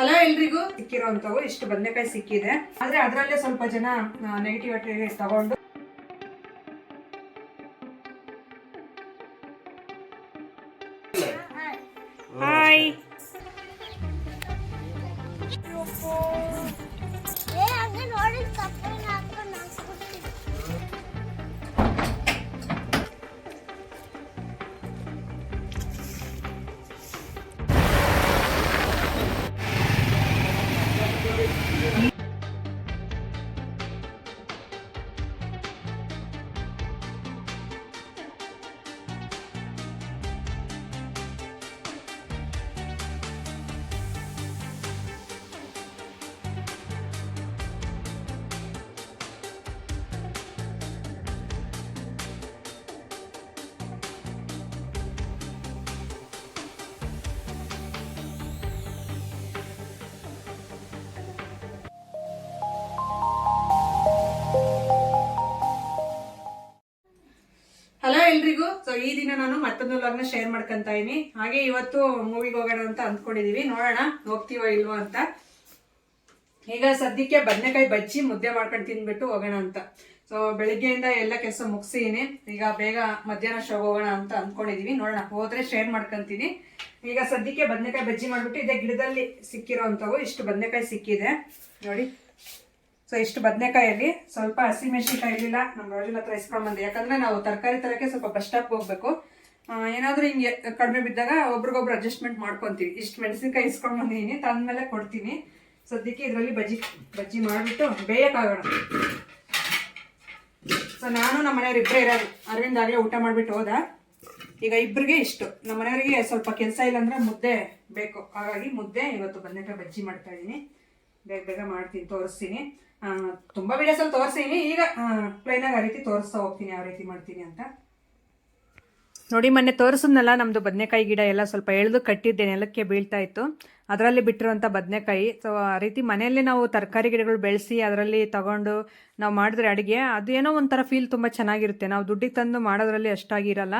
Hello ಎಲ್ರಿಗೂ ಸಿಕ್ಕಿರೋಂಥವು ಇಷ್ಟು ಬದನೆಕಾಯಿ ಸಿಕ್ಕಿದೆ. ಆದ್ರೆ ಅದರಲ್ಲೇ ಸ್ವಲ್ಪ ಜನ ನೆಗೆಟಿವ್ ತಗೊಂಡು ಸೊ ಈ ದಿನ ನಾನು ಮತ್ತೊಂದು ವ್ಲಾಗ್ನ ಶೇರ್ ಮಾಡ್ಕೊಂತ ಇದೀನಿ. ಹಾಗೆ ಇವತ್ತು ಮೂವಿಗೆ ಹೋಗೋಣ ಅಂತ ಅಂದ್ಕೊಂಡಿದೀವಿ. ನೋಡೋಣ, ಹೋಗ್ತೀವೋ ಇಲ್ವೋ ಅಂತ. ಈಗ ಸದ್ಯಕ್ಕೆ ಬದನೆಕಾಯಿ ಬಜ್ಜಿ ಮುದ್ದೆ ಮಾಡ್ಕೊಂಡು ತಿನ್ಬಿಟ್ಟು ಹೋಗೋಣ ಅಂತ. ಸೊ ಬೆಳಿಗ್ಗೆಯಿಂದ ಎಲ್ಲ ಕೆಲಸ ಮುಗಿಸಿದೀನಿ ಈಗ ಬೇಗ ಮಧ್ಯಾಹ್ನ ಶೋ ಹೋಗೋಣ ಅಂತ ಅಂದ್ಕೊಂಡಿದೀವಿ. ನೋಡೋಣ, ಹೋದ್ರೆ ಶೇರ್ ಮಾಡ್ಕೊಂತೀನಿ. ಈಗ ಸದ್ಯಕ್ಕೆ ಬದನೆಕಾಯಿ ಬಜ್ಜಿ ಮಾಡ್ಬಿಟ್ಟು ಇದೇ ಗಿಡದಲ್ಲಿ ಸಿಕ್ಕಿರೋಂಥವು, ಇಷ್ಟು ಬದನೆಕಾಯಿ ಸಿಕ್ಕಿದೆ. ನೋಡಿ. ಸೊ ಇಷ್ಟು ಬದನೆಕಾಯಲ್ಲಿ ಸ್ವಲ್ಪ ಹಸಿಮೆಣಸಿನ್ಕಾಯಿ ಇರಲಿಲ್ಲ ನಮ್ಮ ರಾಜನ ಹತ್ರ ಇಸ್ಕೊಂಡ್ ಬಂದೆ. ಯಾಕಂದ್ರೆ ನಾವು ತರಕಾರಿ ತರಕ್ಕೆ ಸ್ವಲ್ಪ ಬಸ್ ಸ್ಟಾಪ್ಗೆ ಹೋಗ್ಬೇಕು. ಏನಾದರೂ ಹಿಂಗೆ ಕಡಿಮೆ ಬಿದ್ದಾಗ ಒಬ್ರಿಗೊಬ್ರು ಅಡ್ಜಸ್ಟ್ಮೆಂಟ್ ಮಾಡ್ಕೊತೀವಿ. ಇಷ್ಟು ಮೆಣಸಿನಕಾಯಿ ಇಸ್ಕೊಂಡ್ ಬಂದಿದ್ದೀನಿ ತಂದ್ಮೇಲೆ ಕೊಡ್ತೀನಿ. ಸದ್ಯಕ್ಕೆ ಇದರಲ್ಲಿ ಬಜ್ಜಿ ಬಜ್ಜಿ ಮಾಡಿಬಿಟ್ಟು ಬೇಯಕ್ಕಾಗೋಣ ಸೊ ನಾನು ನಮ್ಮ ಮನೆಯವ್ರು ಇಬ್ಬರೇ ಇರೋದು. ಅರವಿಂದ್ ಆಗಲೇ ಊಟ ಮಾಡಿಬಿಟ್ಟು ಹೋದ. ಈಗ ಇಬ್ಬರಿಗೆ ಇಷ್ಟು. ನಮ್ಮ ಮನೆಯವರಿಗೆ ಸ್ವಲ್ಪ ಕೆಲಸ ಇಲ್ಲ ಅಂದ್ರೆ ಮುದ್ದೆ ಬೇಕು. ಹಾಗಾಗಿ ಮುದ್ದೆ ಇವತ್ತು ಬದನೆಕಾಯಿ ಬಜ್ಜಿ ಮಾಡ್ತಾ ಇದ್ದೀನಿ ಬೇಗ ಬೇಗ ಮಾಡ್ತೀನಿ, ತೋರಿಸ್ತೀನಿ. ತುಂಬ ವಿಡಿಯೋಸಲ್ಲಿ ತೋರಿಸ್ತೀನಿ ಈಗ ಪ್ಲೈನಾಗಿ ಆ ರೀತಿ ತೋರಿಸ್ತಾ ಹೋಗ್ತೀನಿ ಯಾವ ರೀತಿ ಮಾಡ್ತೀನಿ ಅಂತ. ನೋಡಿ, ಮೊನ್ನೆ ತೋರಿಸಿದ್ನಲ್ಲ ನಮ್ಮದು ಬದನೆಕಾಯಿ ಗಿಡ ಎಲ್ಲ ಸ್ವಲ್ಪ ಎಳೆದು ಕಟ್ಟಿದ್ದೆ ನೆಲಕ್ಕೆ ಬೀಳ್ತಾ ಇತ್ತು. ಅದರಲ್ಲಿ ಬಿಟ್ಟಿರುವಂಥ ಬದನೆಕಾಯಿ. ಸೊ ಆ ರೀತಿ ಮನೆಯಲ್ಲೇ ನಾವು ತರಕಾರಿ ಗಿಡಗಳು ಬೆಳೆಸಿ ಅದರಲ್ಲಿ ತಗೊಂಡು ನಾವು ಮಾಡಿದ್ರೆ ಅಡುಗೆ, ಅದು ಏನೋ ಒಂಥರ ಫೀಲ್ ತುಂಬ ಚೆನ್ನಾಗಿರುತ್ತೆ. ನಾವು ದುಡ್ಡಿಗೆ ತಂದು ಮಾಡೋದ್ರಲ್ಲಿ ಅಷ್ಟಾಗಿರಲ್ಲ.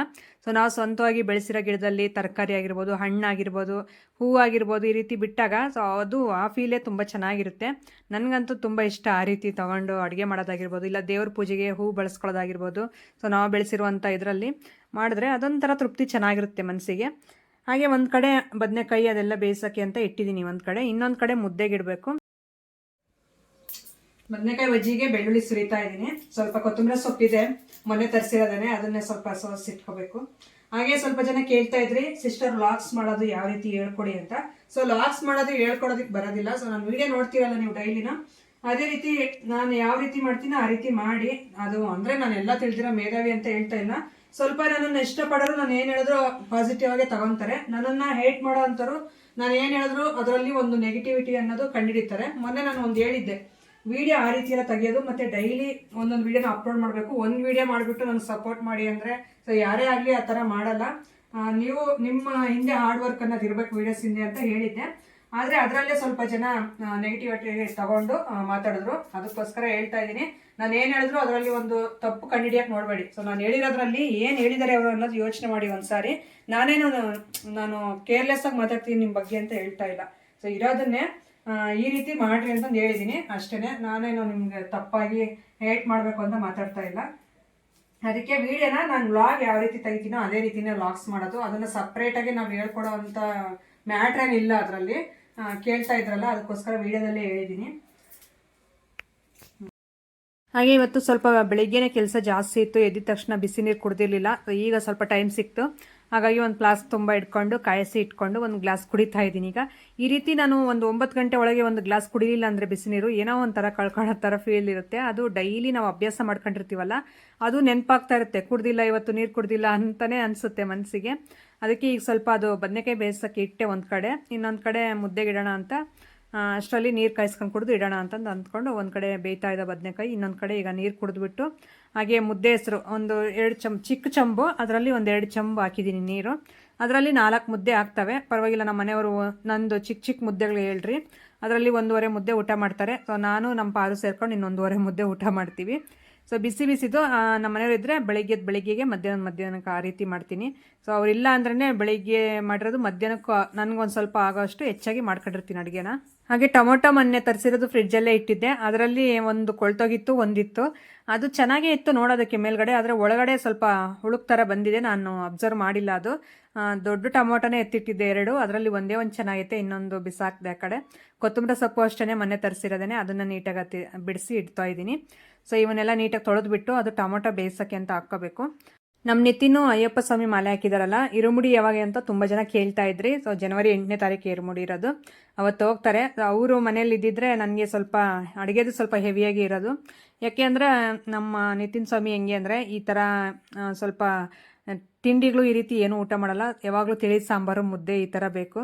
ಸೊ ನಾವು ಸ್ವಂತವಾಗಿ ಬೆಳೆಸಿರೋ ಗಿಡದಲ್ಲಿ ತರಕಾರಿ ಆಗಿರ್ಬೋದು ಹಣ್ಣಾಗಿರ್ಬೋದು ಹೂ ಆಗಿರ್ಬೋದು ಈ ರೀತಿ ಬಿಟ್ಟಾಗ ಸೊ ಅದು ಆ ಫೀಲೇ ತುಂಬ ಚೆನ್ನಾಗಿರುತ್ತೆ. ನನಗಂತೂ ತುಂಬ ಇಷ್ಟ ಆ ರೀತಿ ತಗೊಂಡು ಅಡುಗೆ ಮಾಡೋದಾಗಿರ್ಬೋದು, ಇಲ್ಲ ದೇವ್ರ ಪೂಜೆಗೆ ಹೂ ಬಳಸ್ಕೊಳ್ಳೋದಾಗಿರ್ಬೋದು. ಸೊ ನಾವು ಬೆಳೆಸಿರುವಂಥ ಇದರಲ್ಲಿ ಮಾಡಿದ್ರೆ ಅದೊಂಥರ ತೃಪ್ತಿ ಚೆನ್ನಾಗಿರುತ್ತೆ ಮನಸ್ಸಿಗೆ ಹಾಗೆ ಒಂದು ಕಡೆ ಬದನೆಕಾಯಿ ಅದೆಲ್ಲ ಬೇಯಿಸಕ್ಕೆ ಅಂತ ಇಟ್ಟಿದ್ದೀನಿ ಒಂದು ಕಡೆ. ಇನ್ನೊಂದು ಕಡೆ ಮುದ್ದೆಗಿಡಬೇಕು ಬದನೆಕಾಯಿ ಬಜ್ಜಿಗೆ ಬೆಳ್ಳುಳ್ಳಿ ಸುರಿತಾ ಇದ್ದೀನಿ. ಸ್ವಲ್ಪ ಕೊತ್ತಂಬರಿ ಸೊಪ್ಪಿದೆ ಮೊನ್ನೆ ತರಿಸಿರೋದೇನೆ ಅದನ್ನೇ ಸ್ವಲ್ಪ ಸಾಸ್ ಇಟ್ಕೋಬೇಕು. ಹಾಗೆ ಸ್ವಲ್ಪ ಜನ ಕೇಳ್ತಾ ಇದ್ರಿ ಸಿಸ್ಟರ್ ಲಾಕ್ಸ್ ಮಾಡೋದು ಯಾವ ರೀತಿ ಹೇಳ್ಕೊಡಿ ಅಂತ. ಸೊ ಲಾಕ್ಸ್ ಮಾಡೋದು ಹೇಳ್ಕೊಡೋದಕ್ಕೆ ಬರೋದಿಲ್ಲ. ಸೊ ನಾನು ವಿಡಿಯೋ ನೋಡ್ತೀರಲ್ಲ ನೀವು ಡೈಲಿನ ಅದೇ ರೀತಿ ನಾನು ಯಾವ ರೀತಿ ಮಾಡ್ತೀನೋ ಆ ರೀತಿ ಮಾಡಿ. ಅದು ಅಂದ್ರೆ ನಾನು ಎಲ್ಲ ತಿಳಿದಿರೋ ಮೇಧಾವಿ ಅಂತ ಹೇಳ್ತಾ ಇಲ್ಲ. ಸ್ವಲ್ಪ ನನ್ನನ್ನು ಇಷ್ಟಪಡೋರು ನಾನು ಏನು ಹೇಳಿದ್ರು ಪಾಸಿಟಿವ್ ಆಗಿ ತಗೊಂತಾರೆ. ನನ್ನನ್ನು ಹೇಟ್ ಮಾಡೋ ಅಂಥವ್ರು ನಾನು ಏನು ಹೇಳಿದ್ರು ಅದರಲ್ಲಿ ಒಂದು ನೆಗೆಟಿವಿಟಿ ಅನ್ನೋದು ಕಂಡುಹಿಡಿತಾರೆ ಮೊನ್ನೆ ನಾನು ಒಂದು ಹೇಳಿದ್ದೆ ವಿಡಿಯೋ ಆ ರೀತಿಯೆಲ್ಲ ತೆಗೆಯೋದು ಮತ್ತೆ ಡೈಲಿ ಒಂದೊಂದು ವಿಡಿಯೋನ ಅಪ್ಲೋಡ್ ಮಾಡಬೇಕು. ಒಂದು ವಿಡಿಯೋ ಮಾಡಿಬಿಟ್ಟು ನನಗೆ ಸಪೋರ್ಟ್ ಮಾಡಿ ಅಂದರೆ ಸೊ ಯಾರೇ ಆಗಲಿ ಆ ಥರ ಮಾಡಲ್ಲ. ನೀವು ನಿಮ್ಮ ಹಿಂದೆ ಹಾರ್ಡ್ ವರ್ಕ್ ಅನ್ನೋದು ಇರಬೇಕು ವಿಡಿಯೋಸ್ ಹಿಂದೆ ಅಂತ ಹೇಳಿದ್ದೆ. ಆದರೆ ಅದರಲ್ಲೇ ಸ್ವಲ್ಪ ಜನ ನೆಗೆಟಿವಿಟಿ ತಗೊಂಡು ಮಾತಾಡಿದ್ರು. ಅದಕ್ಕೋಸ್ಕರ ಹೇಳ್ತಾ ಇದ್ದೀನಿ. ನಾನು ಏನು ಹೇಳಿದ್ರು ಅದರಲ್ಲಿ ಒಂದು ತಪ್ಪು ಕಂಡಿಡಿಯಕ್ಕೆ ನೋಡಬೇಡಿ. ಸೊ ನಾನು ಹೇಳಿರೋದ್ರಲ್ಲಿ ಏನು ಹೇಳಿದ್ದಾರೆ ಅವರು ಅನ್ನೋದು ಯೋಚನೆ ಮಾಡಿ ಒಂದ್ಸಾರಿ. ನಾನೇನು, ನಾನು ಕೇರ್ಲೆಸ್ ಆಗಿ ಮಾತಾಡ್ತೀನಿ ನಿಮ್ಮ ಬಗ್ಗೆ ಅಂತ ಹೇಳ್ತಾ ಇಲ್ಲ. ಸೊ ಇರೋದನ್ನೇ ಈ ರೀತಿ ಮಾಡ್ರಿ ಅಂತಂದು ಹೇಳಿದ್ದೀನಿ. ಅಷ್ಟೇ ನಾನೇನು ನಿಮ್ಗೆ ತಪ್ಪಾಗಿ ಹೇಟ್ ಮಾಡಬೇಕು ಅಂತ ಮಾತಾಡ್ತಾ ಇಲ್ಲ. ಅದಕ್ಕೆ ವಿಡಿಯೋನ ನಾನು ವ್ಲಾಗ್ ಯಾವ ರೀತಿ ತೆಗಿತೀನೋ ಅದೇ ರೀತಿನೇ ವ್ಲಾಗ್ಸ್ ಮಾಡೋದು. ಅದನ್ನು ಸಪ್ರೇಟಾಗಿ ನಾವು ಹೇಳ್ಕೊಡೋ ಅಂಥ ಮ್ಯಾಟ್ರ್ ಏನಿಲ್ಲ ಅದರಲ್ಲಿ. ಕೇಳ್ತಾ ಇದ್ರಲ್ಲ, ಅದಕ್ಕೋಸ್ಕರ ವಿಡಿಯೋದಲ್ಲೇ ಹೇಳಿದ್ದೀನಿ ಹಾಗೆ ಇವತ್ತು ಸ್ವಲ್ಪ ಬೆಳಿಗ್ಗೆನೆ ಕೆಲಸ ಜಾಸ್ತಿ ಇತ್ತು, ಎದ್ದಿದ ತಕ್ಷಣ ಬಿಸಿ ನೀರು ಕುಡ್ದಿರ್ಲಿಲ್ಲ, ಈಗ ಸ್ವಲ್ಪ ಟೈಮ್ ಸಿಕ್ತು. ಹಾಗಾಗಿ ಒಂದು ಗ್ಲಾಸ್ ತುಂಬ ಇಟ್ಕೊಂಡು, ಕಾಯಿಸಿ ಇಟ್ಕೊಂಡು ಒಂದು ಗ್ಲಾಸ್ ಕುಡಿತಾ ಇದ್ದೀನಿ ಈಗ. ಈ ರೀತಿ ನಾನು ಒಂದು ಒಂಬತ್ತು ಗಂಟೆ ಒಳಗೆ ಒಂದು ಗ್ಲಾಸ್ ಕುಡಿಲಿಲ್ಲ ಅಂದರೆ ಬಿಸಿ ನೀರು, ಏನೋ ಒಂಥರ ಕಳ್ಕೊಳ್ಳೋ ಥರ ಫೀಲ್ ಇರುತ್ತೆ. ಅದು ಡೈಲಿ ನಾವು ಅಭ್ಯಾಸ ಮಾಡ್ಕೊಂಡಿರ್ತೀವಲ್ಲ, ಅದು ನೆನಪಾಗ್ತಾ ಇರುತ್ತೆ. ಕುಡ್ದಿಲ್ಲ, ಇವತ್ತು ನೀರು ಕುಡ್ದಿಲ್ಲ ಅಂತಲೇ ಅನಿಸುತ್ತೆ ಮನಸ್ಸಿಗೆ ಅದಕ್ಕೆ ಈಗ ಸ್ವಲ್ಪ ಅದು ಬದನೆಕಾಯಿ ಬೇಯಿಸೋಕ್ಕೆ ಇಟ್ಟೆ ಒಂದು ಕಡೆ, ಇನ್ನೊಂದು ಕಡೆ ಮುದ್ದೆಗಿಡೋಣ ಅಂತ ಅಷ್ಟರಲ್ಲಿ ನೀರು ಕಾಯಿಸ್ಕೊಂಡು ಕುಡಿದು ಇಡೋಣ ಅಂತಂದು ಅಂದ್ಕೊಂಡು ಒಂದು ಕಡೆ ಬೇಯ್ತಾ ಇದ್ದ ಬದನೆಕಾಯಿ, ಇನ್ನೊಂದು ಕಡೆ ಈಗ ನೀರು ಕುಡಿದ್ಬಿಟ್ಟು, ಹಾಗೆ ಮುದ್ದೆ ಹೆಸರು, ಒಂದು ಎರಡು ಚಮ್, ಚಿಕ್ಕ ಚಂಬು, ಅದರಲ್ಲಿ ಒಂದು ಎರಡು ಚಂಬು ಹಾಕಿದ್ದೀನಿ ನೀರು. ಅದರಲ್ಲಿ ನಾಲ್ಕು ಮುದ್ದೆ ಆಗ್ತವೆ, ಪರವಾಗಿಲ್ಲ ನಮ್ಮ ಮನೆಯವರು ನಂದು ಚಿಕ್ಕ ಚಿಕ್ಕ ಮುದ್ದೆಗಳು ಹೇಳ್ರಿ. ಅದರಲ್ಲಿ ಒಂದೂವರೆ ಮುದ್ದೆ ಊಟ ಮಾಡ್ತಾರೆ, ಸೊ ನಾನು ನಮ್ಮ ಪಾರು ಸೇರ್ಕೊಂಡು ಇನ್ನೊಂದೂವರೆ ಮುದ್ದೆ ಊಟ ಮಾಡ್ತೀವಿ. ಸೊ ಬಿಸಿ ಬಿಸಿದು ನಮ್ಮ ಇದ್ದರೆ ಬೆಳಿಗ್ಗೆ ಬೆಳಿಗ್ಗೆಗೆ ಮಧ್ಯಾಹ್ನ ಮಧ್ಯಾಹ್ನಕ್ಕೆ ಆ ರೀತಿ ಮಾಡ್ತೀನಿ. ಸೊ ಅವ್ರಿಲ್ಲ ಅಂದ್ರೆ ಬೆಳಿಗ್ಗೆ ಮಾಡಿರೋದು ಮಧ್ಯಾಹ್ನಕ್ಕೂ, ನನಗೊಂದು ಸ್ವಲ್ಪ ಆಗೋಷ್ಟು ಹೆಚ್ಚಾಗಿ ಮಾಡ್ಕೊಂಡಿರ್ತೀನಿ ಅಡುಗೆನ. ಹಾಗೆ ಟೊಮೊಟೊ ಮೊನ್ನೆ ತರಿಸಿರೋದು ಫ್ರಿಡ್ಜಲ್ಲೇ ಇಟ್ಟಿದ್ದೆ. ಅದರಲ್ಲಿ ಒಂದು ಕೊಳ್ತೋಗಿತ್ತು, ಒಂದಿತ್ತು. ಅದು ಚೆನ್ನಾಗೇ ಇತ್ತು ನೋಡೋದಕ್ಕೆ ಮೇಲ್ಗಡೆ, ಆದರೆ ಒಳಗಡೆ ಸ್ವಲ್ಪ ಹುಳುಕ್ ಥರ ಬಂದಿದೆ. ನಾನು ಅಬ್ಸರ್ವ್ ಮಾಡಿಲ್ಲ ಅದು. ದೊಡ್ಡ ಟೊಮೊಟೊನೇ ಎತ್ತಿಟ್ಟಿದ್ದೆ ಎರಡು. ಅದರಲ್ಲಿ ಒಂದೇ ಒಂದು ಚೆನ್ನಾಗೈತೆ, ಇನ್ನೊಂದು ಬಿಸಾಕ್ದೆ ಆ ಕಡೆ. ಕೊತ್ತಂಬರಿ ಸೊಪ್ಪು ಅಷ್ಟೇ ಮೊನ್ನೆ ತರಿಸಿರೋದೇ ಅದನ್ನು ನೀಟಾಗಿ ಹತ್ತಿ ಬಿಡಿಸಿ ಇಡ್ತಾ ಇದ್ದೀನಿ. ಸೊ ಇವನ್ನೆಲ್ಲ ನೀಟಾಗಿ ತೊಳೆದ್ಬಿಟ್ಟು ಅದು ಟೊಮೊಟೊ ಬೇಯಿಸೋಕ್ಕೆ ಅಂತ ಹಾಕ್ಕೋಬೇಕು. ನಮ್ಮ ನಿತಿನೂ ಅಯ್ಯಪ್ಪ ಸ್ವಾಮಿ ಮಾಲೆ ಹಾಕಿದಾರಲ್ಲ, ಇರುಮುಡಿ ಯಾವಾಗ ಅಂತ ತುಂಬ ಜನ ಕೇಳ್ತಾ ಇದ್ರಿ. ಸೊ ಜನವರಿ ಎಂಟನೇ ತಾರೀಕು ಇರುಮುಡಿ ಇರೋದು. ಅವತ್ತು ಹೋಗ್ತಾರೆ. ಅವರು ಮನೇಲಿ ಇದ್ದಿದ್ರೆ ನನಗೆ ಸ್ವಲ್ಪ ಅಡುಗೆದು ಸ್ವಲ್ಪ ಹೆವಿಯಾಗಿ ಇರೋದು. ಯಾಕೆ ಅಂದರೆ, ನಮ್ಮ ನಿತಿನ್ ಸ್ವಾಮಿ ಹೆಂಗೆ ಅಂದರೆ, ಈ ಥರ ಸ್ವಲ್ಪ ತಿಂಡಿಗಳು ಈ ರೀತಿ ಏನು ಊಟ ಮಾಡಲ್ಲ. ಯಾವಾಗಲೂ ತಿಳಿ ಸಾಂಬಾರು, ಮುದ್ದೆ ಈ ಥರ ಬೇಕು.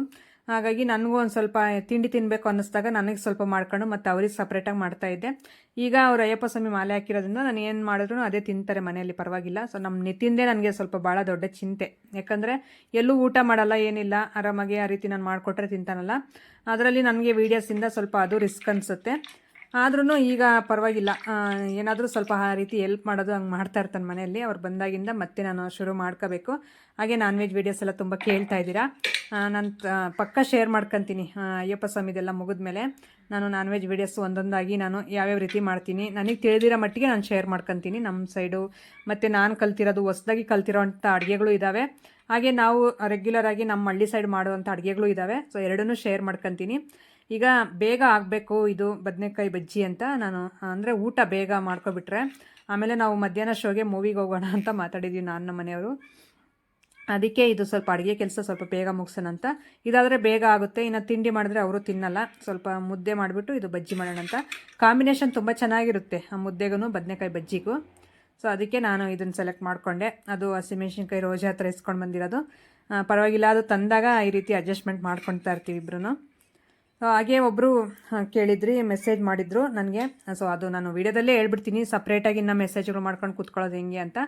ಹಾಗಾಗಿ ನನಗೂ ಒಂದು ಸ್ವಲ್ಪ ತಿಂಡಿ ತಿನ್ನಬೇಕು ಅನ್ನಿಸ್ದಾಗ ನನಗೆ ಸ್ವಲ್ಪ ಮಾಡ್ಕೊಂಡು ಮತ್ತು ಅವ್ರಿಗೆ ಸಪ್ರೇಟಾಗಿ ಮಾಡ್ತಾ ಇದ್ದೆ. ಈಗ ಅವ್ರು ಅಯ್ಯಪ್ಪ ಸ್ವಾಮಿ ಮಾಲೆ ಹಾಕಿರೋದ್ರಿಂದ ನಾನು ಏನು ಮಾಡಿದ್ರು ಅದೇ ತಿಂತಾರೆ ಮನೆಯಲ್ಲಿ, ಪರವಾಗಿಲ್ಲ. ಸೊ ನಮ್ಮ ನಿತಿಂದೇ ನನಗೆ ಸ್ವಲ್ಪ ಭಾಳ ದೊಡ್ಡ ಚಿಂತೆ. ಯಾಕಂದರೆ ಎಲ್ಲೂ ಊಟ ಮಾಡಲ್ಲ, ಏನಿಲ್ಲ, ಆರಾಮಾಗಿ ಆ ರೀತಿ ನಾನು ಮಾಡಿಕೊಟ್ರೆ ತಿಂತಾನಲ್ಲ. ಅದರಲ್ಲಿ ನನಗೆ ವೀಡಿಯೋಸಿಂದ ಸ್ವಲ್ಪ ಅದು ರಿಸ್ಕ್ ಅನಿಸುತ್ತೆ. ಆದ್ರೂ ಈಗ ಪರವಾಗಿಲ್ಲ. ಏನಾದರೂ ಸ್ವಲ್ಪ ಆ ರೀತಿ ಹೆಲ್ಪ್ ಮಾಡೋದು ಹಂಗೆ ಮಾಡ್ತಾ ಇರ್ತಾನೆ ಮನೆಯಲ್ಲಿ. ಅವ್ರು ಬಂದಾಗಿಂದ ಮತ್ತೆ ನಾನು ಶುರು ಮಾಡ್ಕೋಬೇಕು. ಹಾಗೆ ನಾನ್ ವೆಜ್ ವೀಡಿಯೋಸ್ ಎಲ್ಲ ತುಂಬ ಕೇಳ್ತಾ ಇದ್ದೀರಾ. ನಾನು ಪಕ್ಕ ಶೇರ್ ಮಾಡ್ಕೊತೀನಿ. ಸ್ವಾಮಿ ಅಯ್ಯಪ್ಪ ಸ್ವಾಮಿದೆಲ್ಲ ಮುಗಿದ್ಮೇಲೆ ನಾನು ನಾನ್ ವೆಜ್ ವೀಡಿಯೋಸ್ ಒಂದೊಂದಾಗಿ ನಾನು ಯಾವ್ಯಾವ ರೀತಿ ಮಾಡ್ತೀನಿ. ನನಗೆ ತಿಳಿದಿರೋ ಮಟ್ಟಿಗೆ ನಾನು ಶೇರ್ ಮಾಡ್ಕೊತೀನಿ ನಮ್ಮ ಸೈಡು ಮತ್ತು ನಾನು ಕಲ್ತಿರೋದು ಹೊಸ್ದಾಗಿ ಕಲ್ತಿರೋ ಅಂಥ ಅಡುಗೆಗಳು ಇದ್ದಾವೆ ಹಾಗೆ ನಾವು ರೆಗ್ಯುಲರ್ ಆಗಿ ನಮ್ಮ ಹಳ್ಳಿ ಸೈಡ್ ಮಾಡುವಂಥ ಅಡುಗೆಗಳು ಇದ್ದಾವೆ ಸೊ ಎರಡನ್ನೂ ಶೇರ್ ಮಾಡ್ಕೊತೀನಿ. ಈಗ ಬೇಗ ಆಗಬೇಕು ಇದು ಬದನೆಕಾಯಿ ಬಜ್ಜಿ ಅಂತ. ನಾನು, ಅಂದರೆ ಊಟ ಬೇಗ ಮಾಡ್ಕೊಬಿಟ್ರೆ. ಆಮೇಲೆ ನಾವು ಮಧ್ಯಾಹ್ನ ಶೋಗೆ ಮೂವಿಗೆ ಹೋಗೋಣ ಅಂತ ಮಾತಾಡಿದ್ವಿ ನಾನು ನಮ್ಮ ಮನೆಯವರು ಅದಕ್ಕೆ ಇದು ಸ್ವಲ್ಪ ಅಡುಗೆ ಕೆಲಸ ಸ್ವಲ್ಪ ಬೇಗ ಮುಗಿಸೋಣ ಅಂತ ಇದಾದರೆ ಬೇಗ ಆಗುತ್ತೆ. ಇನ್ನು ತಿಂಡಿ ಮಾಡಿದ್ರೆ ಅವರು ತಿನ್ನಲ್ಲ. ಸ್ವಲ್ಪ ಮುದ್ದೆ ಮಾಡಿಬಿಟ್ಟು ಇದು ಬಜ್ಜಿ ಮಾಡೋಣ ಅಂತ. ಕಾಂಬಿನೇಷನ್ ತುಂಬ ಚೆನ್ನಾಗಿರುತ್ತೆ. ಆ ಮುದ್ದೆಗೂ ಬದನೆಕಾಯಿ ಬಜ್ಜಿಗೂ. ಸೊ ಅದಕ್ಕೆ ನಾನು ಇದನ್ನು ಸೆಲೆಕ್ಟ್ ಮಾಡಿಕೊಂಡೆ. ಅದು ಹಸಿಮೆಣ್ಸಿನ್ಕಾಯಿ ರೋಜಾ ಹತ್ರ ಇಸ್ಕೊಂಡು ಬಂದಿರೋದು. ಪರವಾಗಿಲ್ಲ. ಅದು ತಂದಾಗ ಈ ರೀತಿ ಅಡ್ಜಸ್ಟ್ಮೆಂಟ್ ಮಾಡ್ಕೊಳ್ತಾ ಇರ್ತೀವಿ ಇಬ್ರು ಸೊ ಹಾಗೆ ಒಬ್ಬರು ಕೇಳಿದ್ರಿ ಮೆಸೇಜ್ ಮಾಡಿದ್ರು ನನಗೆ. ಸೊ ಅದು ನಾನು ವೀಡಿಯೋದಲ್ಲೇ ಹೇಳ್ಬಿಡ್ತೀನಿ. ಸಪ್ರೇಟಾಗಿ ಇನ್ನು ಮೆಸೇಜ್ಗಳು ಮಾಡ್ಕೊಂಡು ಕೂತ್ಕೊಳ್ಳೋದು ಹೆಂಗೆ ಅಂತ.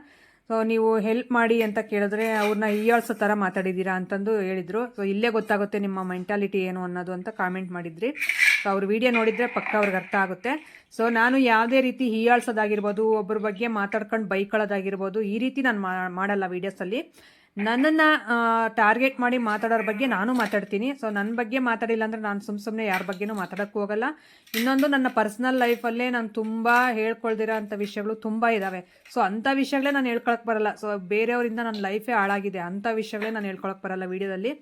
ಸೊ ನೀವು ಹೆಲ್ಪ್ ಮಾಡಿ ಅಂತ ಕೇಳಿದ್ರೆ ಅವ್ರನ್ನ ಹೀಯಾಳ್ಸೋ ಥರ ಮಾತಾಡಿದ್ದೀರಾ ಅಂತಂದು ಹೇಳಿದರು. ಸೊ ಇಲ್ಲೇ ಗೊತ್ತಾಗುತ್ತೆ ನಿಮ್ಮ ಮೆಂಟಾಲಿಟಿ ಏನು ಅನ್ನೋದು ಅಂತ ಕಾಮೆಂಟ್ ಮಾಡಿದ್ರಿ. ಸೊ ಅವ್ರ ವಿಡಿಯೋ ನೋಡಿದರೆ ಪಕ್ಕ ಅವ್ರಿಗೆ ಅರ್ಥ ಆಗುತ್ತೆ. ಸೊ ನಾನು ಯಾವುದೇ ರೀತಿ ಹೀಯಾಳ್ಸೋದಾಗಿರ್ಬೋದು ಒಬ್ಬರ ಬಗ್ಗೆ ಮಾತಾಡ್ಕೊಂಡು ಬೈಕೊಳ್ಳೋದಾಗಿರ್ಬೋದು, ಈ ರೀತಿ ನಾನು ಮಾಡಲ್ಲ ವೀಡಿಯೋಸಲ್ಲಿ ನನ್ನನ್ನು ಟಾರ್ಗೆಟ್ ಮಾಡಿ ಮಾತಾಡೋರ ಬಗ್ಗೆ ನಾನು ಮಾತಾಡ್ತೀನಿ. ಸೊ ನನ್ನ ಬಗ್ಗೆ ಮಾತಾಡಿಲ್ಲ ಅಂದರೆ ನಾನು ಸುಮ್ಮ ಸುಮ್ಮನೆ ಯಾರ ಬಗ್ಗೆನೂ ಮಾತಾಡೋಕ್ಕೂ ಹೋಗಲ್ಲ. ಇನ್ನೊಂದು, ನನ್ನ ಪರ್ಸ್ನಲ್ ಲೈಫಲ್ಲೇ ನಾನು ತುಂಬ ಹೇಳ್ಕೊಳ್ದಿರೋ ಅಂಥ ವಿಷಯಗಳು ತುಂಬ ಇದ್ದಾವೆ ಸೊ ಅಂಥ ವಿಷಯಗಳೇ ನಾನು ಹೇಳ್ಕೊಳಕ್ಕೆ ಬರಲ್ಲ. ಸೊ ಬೇರೆಯವರಿಂದ ನನ್ನ ಲೈಫೇ ಹಾಳಾಗಿದೆ. ಅಂಥ ವಿಷಯಗಳೇ ನಾನು ಹೇಳ್ಕೊಳಕ್ಕೆ ಬರಲ್ಲ ವೀಡಿಯೋದಲ್ಲಿ.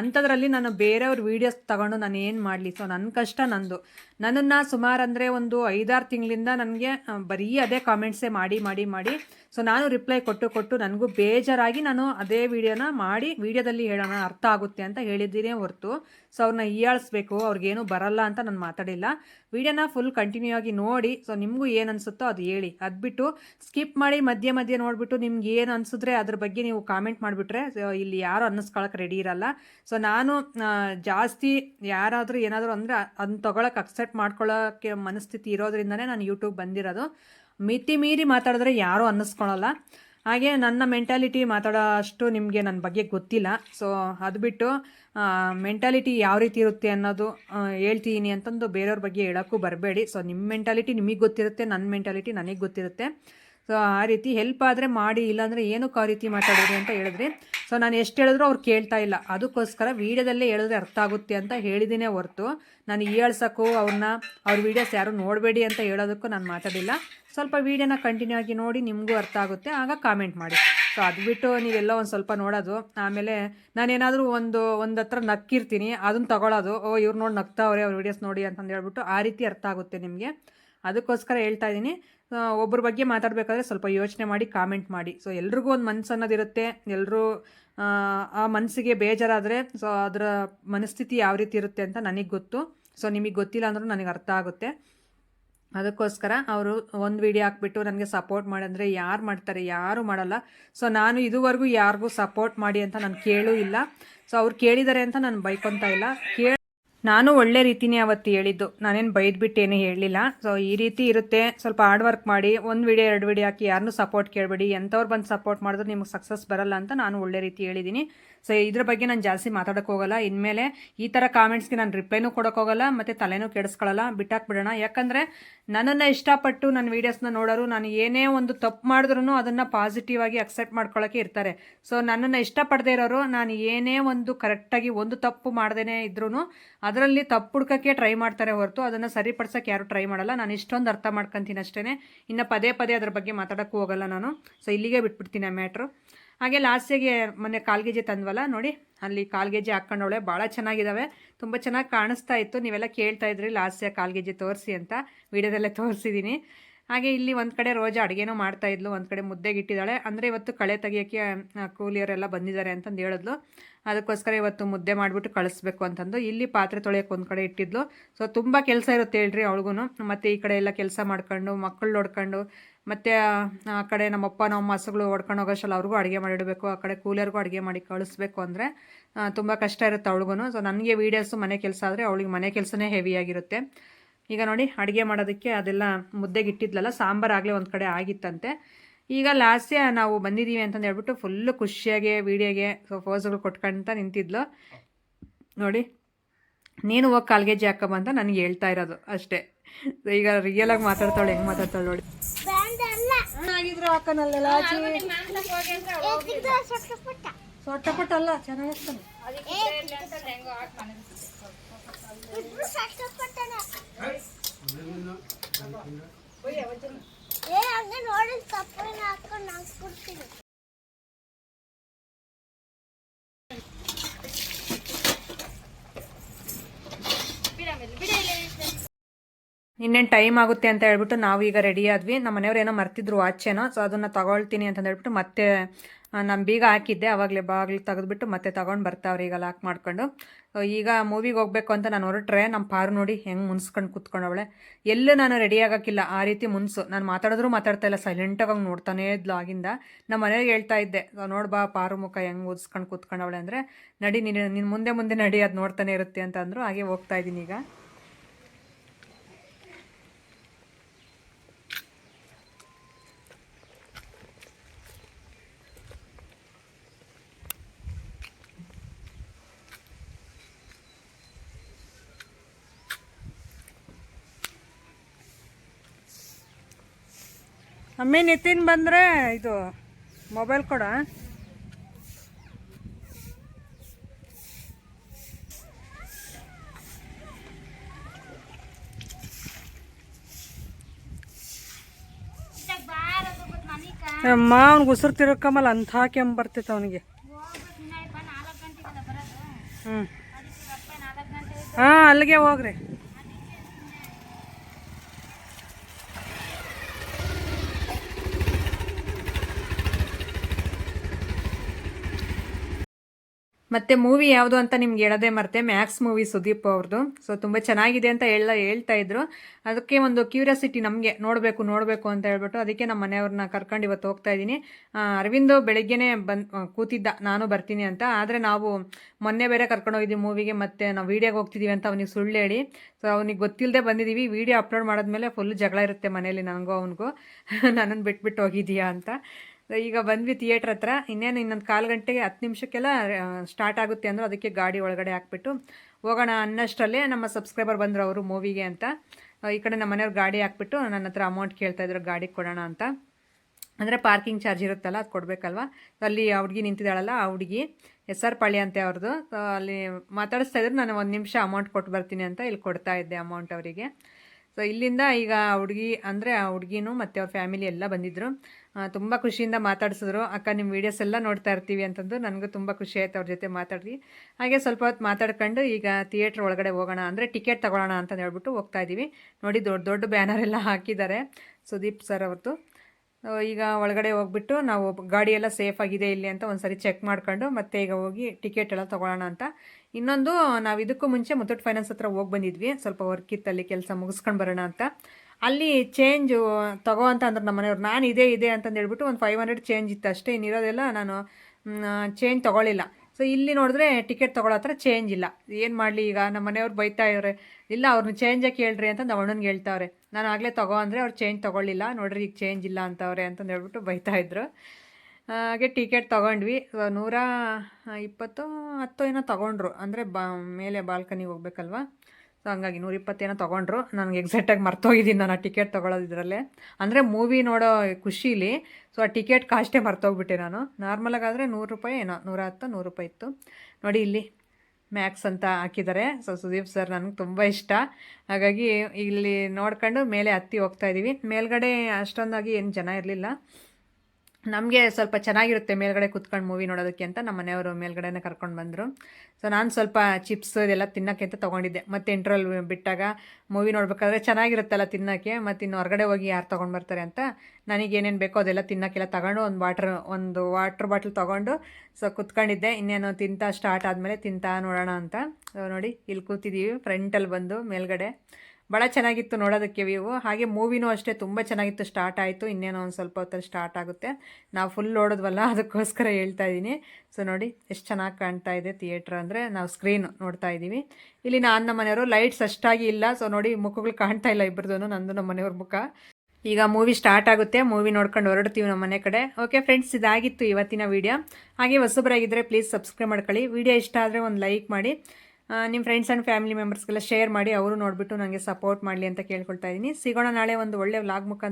ಅಂಥದ್ರಲ್ಲಿ ನಾನು ಬೇರೆಯವ್ರ ವೀಡಿಯೋಸ್ ತಗೊಂಡು ನಾನು ಏನು ಮಾಡಲಿ? ಸೊ ನನ್ನ ಕಷ್ಟ ನಂದು. ನನ್ನನ್ನು ಸುಮಾರು ಅಂದರೆ ಒಂದು ಐದಾರು ತಿಂಗಳಿಂದ ನನಗೆ ಬರೀ ಅದೇ ಕಾಮೆಂಟ್ಸೇ ಮಾಡಿ ಮಾಡಿ ಮಾಡಿ. ಸೊ ನಾನು ರಿಪ್ಲೈ ಕೊಟ್ಟು ಕೊಟ್ಟು ನನಗೂ ಬೇಜಾರಾಗಿ ನಾನು ಅದೇ ವಿಡಿಯೋನ ಮಾಡಿ ವಿಡಿಯೋದಲ್ಲಿ ಹೇಳೋಣ ಅರ್ಥ ಆಗುತ್ತೆ ಅಂತ ಹೇಳಿದ್ದೀನೇ ಹೊರತು. ಸೊ ಅವ್ರನ್ನ ಹೀಯಾಳಿಸ್ಬೇಕು, ಅವ್ರಿಗೇನು ಬರಲ್ಲ ಅಂತ ನಾನು ಮಾತಾಡಿಲ್ಲ. ವಿಡಿಯೋನ ಫುಲ್ ಕಂಟಿನ್ಯೂ ಆಗಿ ನೋಡಿ ಸೊ ನಿಮಗೂ ಏನು ಅನಿಸುತ್ತೋ ಅದು ಹೇಳಿ. ಅದು ಬಿಟ್ಟು ಸ್ಕಿಪ್ ಮಾಡಿ ಮಧ್ಯೆ ಮಧ್ಯೆ ನೋಡಿಬಿಟ್ಟು ನಿಮ್ಗೆ ಏನು ಅನಿಸಿದ್ರೆ ಅದ್ರ ಬಗ್ಗೆ ನೀವು ಕಾಮೆಂಟ್ ಮಾಡಿಬಿಟ್ರೆ ಇಲ್ಲಿ ಯಾರು ಅನ್ನಿಸ್ಕೊಳಕ್ಕೆ ರೆಡಿ ಇರಲ್ಲ. ಸೊ ನಾನು ಜಾಸ್ತಿ ಯಾರಾದರೂ ಏನಾದರೂ ಅಂದರೆ ಅದನ್ನ ತೊಗೊಳಕ್ಕೆ ಅಕ್ಸೆಪ್ಟ್ ಮಾಡ್ಕೊಳ್ಳೋಕ್ಕೆ ಮನಸ್ಥಿತಿ ಇರೋದ್ರಿಂದನೇ ನಾನು ಯೂಟ್ಯೂಬ್ ಬಂದಿರೋದು. ಮಿತಿ ಮೀರಿ ಮಾತಾಡಿದ್ರೆ ಯಾರೂ ಅನ್ನಿಸ್ಕೊಳಲ್ಲ. ಹಾಗೆ ನನ್ನ ಮೆಂಟಾಲಿಟಿ ಮಾತಾಡೋ ಅಷ್ಟು ನಿಮಗೆ ನನ್ನ ಬಗ್ಗೆ ಗೊತ್ತಿಲ್ಲ. ಸೊ ಅದು ಬಿಟ್ಟು ಮೆಂಟಾಲಿಟಿ ಯಾವ ರೀತಿ ಇರುತ್ತೆ ಅನ್ನೋದು ಹೇಳ್ತೀನಿ ಅಂತಂದು ಬೇರೆಯವ್ರ ಬಗ್ಗೆ ಹೇಳೋಕ್ಕೂ ಬರಬೇಡಿ. ಸೊ ನಿಮ್ಮ ಮೆಂಟಾಲಿಟಿ ನಿಮಗೆ ಗೊತ್ತಿರುತ್ತೆ ನನ್ನ ಮೆಂಟಾಲಿಟಿ ನನಗೆ ಗೊತ್ತಿರುತ್ತೆ. ಸೊ ಆ ರೀತಿ ಹೆಲ್ಪ್ ಆದರೆ ಮಾಡಿ, ಇಲ್ಲಾಂದರೆ ಏನಕ್ಕೆ ಆ ರೀತಿ ಮಾತಾಡೋದು ಅಂತ ಹೇಳಿದ್ರಿ ಸೊ ನಾನು ಎಷ್ಟು ಹೇಳಿದ್ರು ಅವ್ರು ಕೇಳ್ತಾ ಇಲ್ಲ. ಅದಕ್ಕೋಸ್ಕರ ವೀಡಿಯೋದಲ್ಲೇ ಹೇಳಿದ್ರೆ ಅರ್ಥ ಆಗುತ್ತೆ ಅಂತ ಹೇಳಿದಿನೇ ಹೊರತು, ನಾನು ಹೇಳ್ಸೋಕ್ಕೂ ಅವ್ರನ್ನ ಅವ್ರ ವೀಡಿಯೋಸ್ ಯಾರು ನೋಡಬೇಡಿ ಅಂತ ಹೇಳೋದಕ್ಕೂ ನಾನು ಮಾತಾಡಿಲ್ಲ. ಸ್ವಲ್ಪ ವೀಡಿಯೋನ ಕಂಟಿನ್ಯೂ ಆಗಿ ನೋಡಿ, ನಿಮಗೂ ಅರ್ಥ ಆಗುತ್ತೆ. ಆಗ ಕಾಮೆಂಟ್ ಮಾಡಿ. ಸೊ ಅದು ಬಿಟ್ಟು ನೀವೆಲ್ಲ ಒಂದು ಸ್ವಲ್ಪ ನೋಡೋದು. ಆಮೇಲೆ ನಾನೇನಾದರೂ ಒಂದು ಒಂದು ಹತ್ರ ನಕ್ಕಿರ್ತೀನಿ ಅದನ್ನು ತಗೊಳ್ಳೋದು ಓ, ಇವ್ರು ನೋಡಿ ನಗ್ತಾವ್ರೆ, ಅವ್ರ ವೀಡಿಯೋಸ್ ನೋಡಿ ಅಂತಂದು ಹೇಳ್ಬಿಟ್ಟು ಆ ರೀತಿ ಅರ್ಥ ಆಗುತ್ತೆ ನಿಮಗೆ. ಅದಕ್ಕೋಸ್ಕರ ಹೇಳ್ತಾ ಇದ್ದೀನಿ ಒಬ್ಬರ ಬಗ್ಗೆ ಮಾತಾಡಬೇಕಾದ್ರೆ ಸ್ವಲ್ಪ ಯೋಚನೆ ಮಾಡಿ, ಕಾಮೆಂಟ್ ಮಾಡಿ. ಸೊ ಎಲ್ರಿಗೂ ಒಂದು ಮನಸ್ಸು ಅನ್ನೋದಿರುತ್ತೆ ಎಲ್ಲರೂ ಆ ಮನಸ್ಸಿಗೆ ಬೇಜಾರಾದರೆ, ಸೊ, ಅದರ ಮನಸ್ಥಿತಿ ಯಾವ ರೀತಿ ಇರುತ್ತೆ ಅಂತ ನನಗೆ ಗೊತ್ತು. ಸೊ ನಿಮಗೆ ಗೊತ್ತಿಲ್ಲ ಅಂದ್ರೂ ನನಗೆ ಅರ್ಥ ಆಗುತ್ತೆ. ಅದಕ್ಕೋಸ್ಕರ ಅವರು ಒಂದು ವಿಡಿಯೋ ಹಾಕ್ಬಿಟ್ಟು ನನಗೆ ಸಪೋರ್ಟ್ ಮಾಡಂದರೆ ಯಾರು ಮಾಡ್ತಾರೆ, ಯಾರು ಮಾಡಲ್ಲ. ಸೊ ನಾನು ಇದುವರೆಗೂ ಯಾರಿಗೂ ಸಪೋರ್ಟ್ ಮಾಡಿ ಅಂತ ನಾನು ಕೇಳೂ ಇಲ್ಲ. ಸೊ ಅವ್ರು ಕೇಳಿದ್ದಾರೆ ಅಂತ ನಾನು ಬೈಕೊತಾ ಇಲ್ಲ. ಕೇಳಿ ನಾನು ಒಳ್ಳೆ ರೀತಿನೇ ಅವತ್ತು ಹೇಳಿದ್ದು. ನಾನೇನು ಬೈದ್ಬಿಟ್ಟು ಏನೂ ಹೇಳಲಿಲ್ಲ. ಸೊ ಈ ರೀತಿ ಇರುತ್ತೆ. ಸ್ವಲ್ಪ ಹಾರ್ಡ್ ವರ್ಕ್ ಮಾಡಿ, ಒಂದು ವಿಡಿಯೋ ಎರಡು ವಿಡಿಯೋ ಹಾಕಿ ಯಾರನ್ನೂ ಸಪೋರ್ಟ್ ಕೇಳಬೇಡಿ. ಎಂಥವ್ರು ಬಂದು ಸಪೋರ್ಟ್ ಮಾಡಿದ್ರೆ ನಿಮಗೆ ಸಕ್ಸಸ್ ಬರಲ್ಲ ಅಂತ ನಾನು ಒಳ್ಳೆ ರೀತಿ ಹೇಳಿದ್ದೀನಿ ಸೊ ಇದ್ರ ಬಗ್ಗೆ ನಾನು ಜಾಸ್ತಿ ಮಾತಾಡಕ್ಕೆ ಹೋಗಲ್ಲ. ಇನ್ಮೇಲೆ ಈ ಥರ ಕಾಮೆಂಟ್ಸ್ಗೆ ನಾನು ರಿಪ್ಲೈನೂ ಹೋಗಲ್ಲ, ಮತ್ತು ತಲೆನೂ ಕೆಡಿಸ್ಕೊಳ್ಳಲ್ಲ ಬಿಟ್ಟಾಕ್ಬಿಡೋಣ ಯಾಕಂದರೆ ನನ್ನನ್ನು ಇಷ್ಟಪಟ್ಟು ನನ್ನ ವೀಡಿಯೋಸ್ನ ನೋಡೋರು, ನಾನು ಏನೇ ಒಂದು ತಪ್ಪು ಮಾಡಿದ್ರೂ ಅದನ್ನು ಪಾಸಿಟಿವ್ ಆಗಿ ಅಕ್ಸೆಪ್ಟ್ ಮಾಡ್ಕೊಳ್ಳೋಕೆ ಇರ್ತಾರೆ. ಸೊ ನನ್ನನ್ನು ಇಷ್ಟಪಡದೇ ಇರೋರು, ನಾನು ಏನೇ ಒಂದು ಕರೆಕ್ಟಾಗಿ ಒಂದು ತಪ್ಪು ಮಾಡ್ದೇ ಇದ್ರೂ ಅದರಲ್ಲಿ ತಪ್ಪು ಹುಡ್ಕೋಕ್ಕೆ ಟ್ರೈ ಮಾಡ್ತಾರೆ ಹೊರತು ಅದನ್ನು ಸರಿಪಡ್ಸೋಕೆ ಯಾರು ಟ್ರೈ ಮಾಡಲ್ಲ. ನಾನು ಇಷ್ಟೊಂದು ಅರ್ಥ ಮಾಡ್ಕೊತೀನಿ ಅಷ್ಟೇ ಇನ್ನು ಪದೇ ಪದೇ ಅದ್ರ ಬಗ್ಗೆ ಮಾತಾಡೋಕ್ಕೂ ಹೋಗಲ್ಲ ನಾನು. ಸೊ ಇಲ್ಲಿಗೆ ಬಿಟ್ಬಿಡ್ತೀನಿ ಆ ಮ್ಯಾಟ್ರು ಹಾಗೆ ಲಾಸ್ಟಿಗೆ ಮೊನ್ನೆ ಕಾಲ್ಗೆಜೆ ತಂದ್ವಲ್ಲ, ನೋಡಿ, ಅಲ್ಲಿ ಕಾಲ್ಗೆಜೆ ಹಾಕ್ಕೊಂಡವಳೆ ಭಾಳ ಚೆನ್ನಾಗಿದ್ದಾವೆ ತುಂಬ ಚೆನ್ನಾಗಿ ಕಾಣಿಸ್ತಾ ಇತ್ತು. ನೀವೆಲ್ಲ ಕೇಳ್ತಾ ಇದ್ರಿ ಲಾಸ್ಟಿಗೆ ಕಾಲ್ಗೆಜೆ ತೋರಿಸಿ ಅಂತ. ವಿಡಿಯೋದಲ್ಲೇ ತೋರಿಸಿದ್ದೀನಿ ಹಾಗೆ ಇಲ್ಲಿ ಒಂದು ಕಡೆ ರೋಜಾ ಅಡುಗೆನೂ ಮಾಡ್ತಾ ಇದ್ಲು, ಒಂದು ಕಡೆ ಮುದ್ದೆಗೆ ಇಟ್ಟಿದ್ದಾಳೆ ಅಂದರೆ ಇವತ್ತು ಕಳೆ ತೆಗಿಯೋಕ್ಕೆ ಕೂಲಿಯರೆಲ್ಲ ಬಂದಿದ್ದಾರೆ ಅಂತಂದು ಹೇಳಿದ್ಲು. ಅದಕ್ಕೋಸ್ಕರ ಇವತ್ತು ಮುದ್ದೆ ಮಾಡಿಬಿಟ್ಟು ಕಳಿಸ್ಬೇಕು ಅಂತಂದು. ಇಲ್ಲಿ ಪಾತ್ರೆ ತೊಳೆಯೋಕೆ ಒಂದು ಕಡೆ ಇಟ್ಟಿದ್ಲು. ಸೊ ತುಂಬ ಕೆಲಸ ಇರುತ್ತೆ ಹೇಳ್ರಿ ಅವಳಿಗೂ ಮತ್ತು ಈ ಕಡೆ ಎಲ್ಲ ಕೆಲಸ ಮಾಡ್ಕೊಂಡು ಮಕ್ಕಳು ನೋಡ್ಕೊಂಡು, ಮತ್ತು, ಆ ಕಡೆ ನಮ್ಮಪ್ಪ ನಮ್ಮ ಹಸುಗಳು ಹೊಡ್ಕೊಂಡು ಹೋಗೋಷ್ಟಲ್ಲ ಅವ್ರಿಗೂ ಅಡುಗೆ ಮಾಡಿಡಬೇಕು. ಆ ಕಡೆ ಕೂಲಿಯರ್ಗೂ ಅಡುಗೆ ಮಾಡಿ ಕಳಿಸ್ಬೇಕು ಅಂದರೆ ತುಂಬ ಕಷ್ಟ ಇರುತ್ತೆ ಅವಳಿಗೂ ಸೊ ನನಗೆ ವೀಡಿಯೋಸು ಮನೆ ಕೆಲಸ ಆದರೆ ಅವಳಿಗೆ ಮನೆ ಕೆಲಸನೇ ಹೆವಿಯಾಗಿರುತ್ತೆ ಈಗ ನೋಡಿ ಅಡುಗೆ ಮಾಡೋದಕ್ಕೆ ಅದೆಲ್ಲ ಮುದ್ದೆಗೆ ಇಟ್ಟಿದ್ಲಲ್ಲ ಸಾಂಬಾರು ಆಗಲೇ ಒಂದು ಕಡೆ ಆಗಿತ್ತಂತೆ. ಈಗ ಲಾಸ್ಟೇ ನಾವು ಬಂದಿದ್ದೀವಿ ಅಂತಂದು ಹೇಳ್ಬಿಟ್ಟು ಫುಲ್ಲು ಖುಷಿಯಾಗಿ ವೀಡಿಯೋಗೆ ಸೊ ಫೋಸ್ಗಳು ಕೊಟ್ಕೊಂತ ನಿಂತಿದ್ಲು. ನೋಡಿ ನೀನು ಹೋಗಿ ಕಾಲ್ಗೆಜ್ಜೆ ಹಾಕಮ್ಮ ಅಂತ ನನಗೆ ಹೇಳ್ತಾ ಇರೋದು ಅಷ್ಟೇ. ಈಗ ರಿಯಲ್ ಆಗಿ ಮಾತಾಡ್ತಾಳೆ ಹೆಂಗೆ ಮಾತಾಡ್ತಾಳೆ ನೋಡಿ. ಹಾಕನಲ್ಲ ಸೊಟ್ಟ ಪುಟ್ಟ ಅಲ್ಲ ಚೆನ್ನಾಗಿರ್ತಾನೆ ಇನ್ನೇನು ಟೈಮ್ ಆಗುತ್ತೆ ಅಂತ ಹೇಳ್ಬಿಟ್ಟು ನಾವು ಈಗ ರೆಡಿ ಆದ್ವಿ. ನಮ್ಮ ಮನೆಯವ್ರು ಏನೋ ಮರ್ತಿದ್ರು ವಾಚೇನೋ ಸೊ ಅದನ್ನು ತಗೊಳ್ತೀನಿ ಅಂತ ಹೇಳ್ಬಿಟ್ಟು ಮತ್ತೆ ನಮ್ಮ ಬೀಗ ಹಾಕಿದ್ದೆ. ಅವಾಗಲೇ ಬಾಗಿಲು ತೆಗೆದ್ಬಿಟ್ಟು ಮತ್ತೆ ತಗೊಂಡು ಬರ್ತಾವ್ರಿ ಈಗ ಲಾಕ್ ಮಾಡ್ಕೊಂಡು. ಈಗ ಮೂವಿಗೆ ಹೋಗ್ಬೇಕು ಅಂತ ನಾನು ಹೊರಟ್ರೆ ನಮ್ಮ ಪಾರು ನೋಡಿ ಹೆಂಗೆ ಮುನ್ಸ್ಕೊಂಡು ಕುತ್ಕೊಂಡವಳೆ. ಎಲ್ಲೂ ನಾನು ರೆಡಿ ಆಗೋಕ್ಕಿಲ್ಲ. ಆ ರೀತಿ ಮುನ್ಸು. ನಾನು ಮಾತಾಡಿದ್ರೂ ಮಾತಾಡ್ತಾ ಇಲ್ಲ. ಸೈಲೆಂಟಾಗಿ ಹಂಗೆ ನೋಡ್ತಾನೇ ಇದ್ಲು ಆಗಿಂದ. ನಮ್ಮ ಮನೆಗೆ ಹೇಳ್ತಾ ಇದ್ದೆ. "ಸೊ ನೋಡ್ಬಾ ಪಾರು ಮುಖ ಹೆಂಗೆ ಓದಿಸ್ಕೊಂಡು ಕೂತ್ಕೊಂಡವಳೆ ಅಂದರೆ, ನಡಿ ನೀನು ನಿನ್ನ ಮುಂದೆ ಮುಂದೆ ನಡಿ, ಅದು ನೋಡ್ತಾನೆ ಇರುತ್ತೆ ಅಂತ ಅಂದರು. ಹಾಗೆ ಹೋಗ್ತಾ ಇದ್ದೀನಿ ಈಗ. ಅಮ್ಮಿ ನಿತಿನ್ ಬಂದರೆ ಇದು ಮೊಬೈಲ್ ಕೊಡ. ಅಮ್ಮ, ಅವ್ನಿಗೆ ಉಸಿರು ತಿರ್ಕಮಲ್ಲ ಅಂತ ಕೆಮ್ಮು ಬರ್ತೈತೆ ಅವನಿಗೆ. ಹ್ಞೂ ಹಾಂ, ಅಲ್ಲಿಗೆ ಹೋಗ್ರಿ. ಮತ್ತೆ ಮೂವಿ ಯಾವುದು ಅಂತ ನಿಮ್ಗೆ ಹೇಳೋದೇ ಮರ್ತೆ ಮ್ಯಾಕ್ಸ್ ಮೂವಿ ಸುದೀಪ್ ಅವ್ರದ್ದು ಸೊ ತುಂಬ ಚೆನ್ನಾಗಿದೆ ಅಂತ ಹೇಳ ಹೇಳ್ತಾ ಇದ್ರು. ಅದಕ್ಕೆ ಒಂದು ಕ್ಯೂರಿಯಾಸಿಟಿ ನಮಗೆ, ನೋಡಬೇಕು ನೋಡಬೇಕು ಅಂತ ಹೇಳ್ಬಿಟ್ಟು ಅದಕ್ಕೆ ನಮ್ಮ ಮನೆಯವ್ರನ್ನ ಕರ್ಕೊಂಡು ಇವತ್ತು ಹೋಗ್ತಾ ಇದ್ದೀನಿ. ಅರವಿಂದ್ ಬೆಳಗ್ಗೆನೇ ಬಂದ್ ಕೂತಿದ್ದ, ನಾನು ಬರ್ತೀನಿ ಅಂತ. ಆದರೆ ನಾವು ಮೊನ್ನೆ ಬೇರೆ ಕರ್ಕೊಂಡು ಹೋಗಿದ್ದೀವಿ ಮೂವಿಗೆ ಮತ್ತೆ ನಾವು ವೀಡಿಯೋಗೆ ಹೋಗ್ತಿದ್ದೀವಿ ಅಂತ ಅವನಿಗೆ ಸುಳ್ಳು ಹೇಳಿ. ಸೊ ಅವನಿಗೆ ಗೊತ್ತಿಲ್ಲದೆ ಬಂದಿದ್ದೀವಿ ವೀಡಿಯೋ ಅಪ್ಲೋಡ್ ಮಾಡಿದ್ಮೇಲೆ ಫುಲ್ ಜಗಳ ಇರುತ್ತೆ ಮನೇಲಿ ನನಗೂ ಅವನಿಗೂ. ನನ್ನನ್ನು ಬಿಟ್ಬಿಟ್ಟು ಹೋಗಿದ್ದೀಯಾ ಅಂತ. ಈಗ ಬಂದ್ವಿ ಥಿಯೇಟ್ರ್ ಹತ್ರ. ಇನ್ನೇನು ಇನ್ನೊಂದು ಕಾಲು ಗಂಟೆಗೆ ಹತ್ತು ನಿಮಿಷಕ್ಕೆಲ್ಲ ಸ್ಟಾರ್ಟ್ ಆಗುತ್ತೆ ಅಂದ್ರೆ ಅದಕ್ಕೆ ಗಾಡಿ ಒಳಗಡೆ ಹಾಕ್ಬಿಟ್ಟು ಹೋಗೋಣ ಅನ್ನಷ್ಟರಲ್ಲೇ ನಮ್ಮ ಸಬ್ಸ್ಕ್ರೈಬರ್ ಬಂದರು ಅವರು ಮೂವಿಗೆ ಅಂತ. ಈ ಕಡೆ ನಮ್ಮ ಮನೆಯವ್ರು ಗಾಡಿ ಹಾಕ್ಬಿಟ್ಟು ನನ್ನ ಹತ್ರ ಅಮೌಂಟ್ ಕೇಳ್ತಾ ಇದ್ರು, ಗಾಡಿ ಕೊಡೋಣ ಅಂತ. ಅಂದರೆ ಪಾರ್ಕಿಂಗ್ ಚಾರ್ಜ್ ಇರುತ್ತಲ್ಲ, ಅದು ಕೊಡಬೇಕಲ್ವ? ಅಲ್ಲಿ ಆ ಹುಡುಗಿ ನಿಂತಿದ್ದಾಳಲ್ಲ, ಆ ಹುಡುಗಿ ಎಸ್ ಆರ್ ಪಳ್ಳಿ ಅಂತೆ ಅವ್ರದ್ದು ಅಲ್ಲಿ ಮಾತಾಡಿಸ್ತಾ ಇದ್ರು, ನಾನು ಒಂದು ನಿಮಿಷ ಅಮೌಂಟ್ ಕೊಟ್ಟು ಬರ್ತೀನಿ ಅಂತ ಇಲ್ಲಿ ಕೊಡ್ತಾ ಇದ್ದೆ ಅಮೌಂಟ್ ಅವರಿಗೆ. ಸೊ ಇಲ್ಲಿಂದ ಈಗ ಆ ಹುಡುಗಿ, ಅಂದರೆ ಆ ಹುಡುಗಿನೂ ಮತ್ತು ಅವ್ರ ಫ್ಯಾಮಿಲಿ ಎಲ್ಲ ಬಂದಿದ್ದರು ತುಂಬ ಖುಷಿಯಿಂದ ಮಾತಾಡಿಸಿದ್ರು. ಅಕ್ಕ ನಿಮ್ಮ ವೀಡಿಯೋಸ್ ಎಲ್ಲ ನೋಡ್ತಾ ಇರ್ತೀವಿ ಅಂತಂದು ನನಗೂ ತುಂಬ ಖುಷಿ ಆಯ್ತು ಅವ್ರ ಜೊತೆ ಮಾತಾಡಿ ಹಾಗೆ ಸ್ವಲ್ಪ ಹೊತ್ತು ಮಾತಾಡ್ಕೊಂಡು ಈಗ ಥಿಯೇಟ್ರ್ ಒಳಗಡೆ ಹೋಗೋಣ ಅಂದರೆ ಟಿಕೆಟ್ ತಗೊಳ್ಳೋಣ ಅಂತಂದು ಹೇಳ್ಬಿಟ್ಟು ಹೋಗ್ತಾ ಇದ್ದೀವಿ. ನೋಡಿ ದೊಡ್ಡ ದೊಡ್ಡ ಬ್ಯಾನರ್ ಎಲ್ಲ ಹಾಕಿದ್ದಾರೆ ಸುದೀಪ್ ಸರ್ ಅವ್ರದ್ದು ಈಗ ಒಳಗಡೆ ಹೋಗ್ಬಿಟ್ಟು ನಾವು ಗಾಡಿ ಎಲ್ಲ ಸೇಫ್ ಆಗಿದೆ ಇಲ್ಲಿ ಅಂತ ಒಂದ್ಸರಿ ಚೆಕ್ ಮಾಡ್ಕೊಂಡು ಮತ್ತೆ ಈಗ ಹೋಗಿ ಟಿಕೆಟ್ ಎಲ್ಲ ತೊಗೊಳ್ಳೋಣ ಅಂತ. ಇನ್ನೊಂದು ನಾವು ಇದಕ್ಕೂ ಮುಂಚೆ ಮುತ್ತೂಟ್ ಫೈನಾನ್ಸ್ ಹತ್ರ ಹೋಗಿ ಬಂದಿದ್ವಿ. ಸ್ವಲ್ಪ ವರ್ಕ್ ಇತ್ತು ಅಲ್ಲಿ ಕೆಲಸ ಮುಗಿಸ್ಕೊಂಡು ಬರೋಣ ಅಂತ. ಅಲ್ಲಿ ಚೇಂಜು ತಗೋ ಅಂತ ಅಂದ್ರೆ ನಮ್ಮ ನಾನು ಇದೇ, ಇದೆ ಅಂತಂದು ಹೇಳ್ಬಿಟ್ಟು ಒಂದು ಫೈವ್ ಹಂಡ್ರೆಡ್ ಚೇಂಜ್ ಇತ್ತು ಅಷ್ಟೇ. ಇನ್ನಿರೋದೆಲ್ಲ ನಾನು ಚೇಂಜ್ ತೊಗೊಳ್ಳಿಲ್ಲ ಸೊ ಇಲ್ಲಿ ನೋಡಿದ್ರೆ ಟಿಕೆಟ್ ತೊಗೊಳ್ಳೋ ಹತ್ರ ಚೇಂಜ್ ಇಲ್ಲ. ಏನು ಮಾಡಲಿ ಈಗ? ನಮ್ಮ ಮನೆಯವ್ರು ಬೈತಾ ಇವ್ರೆ ಇಲ್ಲ ಅವ್ರನ್ನ ಚೇಂಜೇ ಕೇಳ್ರಿ ಅಂತ ನಮ್ಮ ಅಣ್ಣನಿಗೆ ಹೇಳ್ತಾವ್ರೆ. ನಾನು ಆಗಲೇ ತಗೋ ಅಂದರೆ ಅವ್ರು ಚೇಂಜ್ ತೊಗೊಳ್ಳಿಲ್ಲ. ನೋಡ್ರಿ, ಈಗ ಚೇಂಜ್ ಇಲ್ಲ ಅಂತವ್ರೆ ಅಂತಂದು ಹೇಳ್ಬಿಟ್ಟು ಬೈತಾ ಇದ್ರು. ಹಾಗೆ ಟಿಕೆಟ್ ತೊಗೊಂಡ್ವಿ. ನೂರ ಇಪ್ಪತ್ತು, ಹತ್ತು ಏನೋ ತೊಗೊಂಡ್ರು. ಅಂದರೆ ಬಾ, ಮೇಲೆ ಬಾಲ್ಕನಿಗೆ ಹೋಗ್ಬೇಕಲ್ವ? ಸೊ ಹಂಗಾಗಿ ನೂರ ಇಪ್ಪತ್ತೇನೋ ತೊಗೊಂಡ್ರು. ನನಗೆ ಎಕ್ಸಾಕ್ಟಾಗಿ ಮರ್ತೋಗಿದ್ದೀನಿ ನಾನು ಆ ಟಿಕೆಟ್ ತೊಗೊಳೋದಿದ್ರಲ್ಲೇ ಅಂದರೆ ಮೂವಿ ನೋಡೋ ಖುಷೀಲಿ ಸೊ ಆ ಟಿಕೆಟ್ ಕಾಸ್ಟೇ ಮರ್ತೋಗ್ಬಿಟ್ಟೆ ನಾನು. ನಾರ್ಮಲಾಗಾದರೆ ನೂರು ರೂಪಾಯಿ ಏನೋ, ನೂರ ಹತ್ತು, ನೂರು ರೂಪಾಯಿ ಇತ್ತು. ನೋಡಿ ಇಲ್ಲಿ ಮ್ಯಾಕ್ಸ್ ಅಂತ ಹಾಕಿದ್ದಾರೆ ಸೊ ಸುದೀಪ್ ಸರ್ ನನಗೆ ತುಂಬ ಇಷ್ಟ. ಹಾಗಾಗಿ ಇಲ್ಲಿ ನೋಡ್ಕೊಂಡು ಮೇಲೆ ಹತ್ತಿ ಹೋಗ್ತಾ ಇದ್ದೀವಿ ಮೇಲ್ಗಡೆ ಅಷ್ಟೊಂದಾಗಿ ಏನು ಜನ ಇರಲಿಲ್ಲ. ನಮಗೆ ಸ್ವಲ್ಪ ಚೆನ್ನಾಗಿರುತ್ತೆ ಮೇಲ್ಗಡೆ ಕುತ್ಕೊಂಡು ಮೂವಿ ನೋಡೋದಕ್ಕೆ ಅಂತ ನಮ್ಮ ಮನೆಯವರು ಮೇಲ್ಗಡೆನೇ ಕರ್ಕೊಂಡು ಬಂದರು. ಸೊ ನಾನು ಸ್ವಲ್ಪ ಚಿಪ್ಸ್ ಇದೆಲ್ಲ ತಿನ್ನೋಕ್ಕೆ ಅಂತ ತೊಗೊಂಡಿದ್ದೆ. ಮತ್ತು ಇಂಟ್ರಲ್ ಬಿಟ್ಟಾಗ ಮೂವಿ ನೋಡಬೇಕಾದ್ರೆ ಚೆನ್ನಾಗಿರುತ್ತಲ್ಲ ತಿನ್ನೋಕ್ಕೆ ಮತ್ತು ಇನ್ನು ಹೊರಗಡೆ ಹೋಗಿ ಯಾರು ತೊಗೊಂಡು ಬರ್ತಾರೆ ಅಂತ ನನಗೆ ಏನೇನು ಬೇಕೋ ಅದೆಲ್ಲ ತಿನ್ನೋಕ್ಕೆಲ್ಲ ತಗೊಂಡು ಒಂದು ವಾಟ್ರ್ ಒಂದು ವಾಟ್ರ್ ಬಾಟ್ಲ್ ತೊಗೊಂಡು ಸೊ ಕುತ್ಕೊಂಡಿದ್ದೆ. ಇನ್ನೇನು ತಿಂತಾ ಸ್ಟಾರ್ಟ್ ಆದಮೇಲೆ ತಿಂತಾ ನೋಡೋಣ ಅಂತ. ನೋಡಿ, ಇಲ್ಲಿ ಕೂತಿದ್ದೀವಿ ಫ್ರಂಟಲ್ಲಿ ಬಂದು ಮೇಲ್ಗಡೆ. ಭಾಳ ಚೆನ್ನಾಗಿತ್ತು ನೋಡೋದಕ್ಕೆ ವ್ಯೂ. ಹಾಗೆ ಮೂವಿನೂ ಅಷ್ಟೇ ತುಂಬ ಚೆನ್ನಾಗಿತ್ತು, ಸ್ಟಾರ್ಟ್ ಆಯಿತು. ಇನ್ನೇನೋ ಒಂದು ಸ್ವಲ್ಪ ಹೊತ್ತಲ್ಲಿ ಸ್ಟಾರ್ಟ್ ಆಗುತ್ತೆ. ನಾವು ಫುಲ್ ನೋಡೋದ್ವಲ್ಲ, ಅದಕ್ಕೋಸ್ಕರ ಹೇಳ್ತಾ ಇದ್ದೀನಿ ಸೊ ನೋಡಿ, ಎಷ್ಟು ಚೆನ್ನಾಗಿ ಕಾಣ್ತಾ ಇದೆ ಥಿಯೇಟ್ರ್ ಅಂದರೆ. ನಾವು ಸ್ಕ್ರೀನ್ ನೋಡ್ತಾ ಇದ್ದೀವಿ ಇಲ್ಲಿ ನಾನು ಮನೆಯವರು ಲೈಟ್ಸ್ ಅಷ್ಟಾಗಿ ಇಲ್ಲ. ಸೊ ನೋಡಿ, ಮುಖಗಳು ಕಾಣ್ತಾ ಇಲ್ಲ ಇಬ್ಬರದೂ ನಂದು ನಮ್ಮ ಮನೆಯವ್ರ ಮುಖ. ಈಗ ಮೂವಿ ಸ್ಟಾರ್ಟ್ ಆಗುತ್ತೆ. ಮೂವಿ ನೋಡ್ಕೊಂಡು ಹೊರಡ್ತೀವಿ ನಮ್ಮ ಮನೆ ಕಡೆ. ಓಕೆ ಫ್ರೆಂಡ್ಸ್ ಇದಾಗಿತ್ತು ಇವತ್ತಿನ ವಿಡಿಯೋ ಹಾಗೆ ಹೊಸಬರಾಗಿದ್ದರೆ ಪ್ಲೀಸ್ ಸಬ್ಸ್ಕ್ರೈಬ್ ಮಾಡ್ಕೊಳ್ಳಿ. ವಿಡಿಯೋ ಇಷ್ಟ ಆದರೆ ಒಂದು ಲೈಕ್ ಮಾಡಿ. ನಿಮ್ಮ ಫ್ರೆಂಡ್ಸ್ ಆ್ಯಂಡ್ ಫ್ಯಾಮಿಲಿ ಮೆಂಬರ್ಸ್ಗೆಲ್ಲ ಶೇರ್ ಮಾಡಿ, ಅವರು ನೋಡಿಬಿಟ್ಟು ನನಗೆ ಸಪೋರ್ಟ್ ಮಾಡಲಿ ಅಂತ ಕೇಳ್ಕೊಳ್ತಾ ಇದ್ದೀನಿ. ಸಿಗೋಣ ನಾಳೆ ಒಂದು ಒಳ್ಳೆ ವ್ಲಾಗ್ ಮುಖಾಂತರ.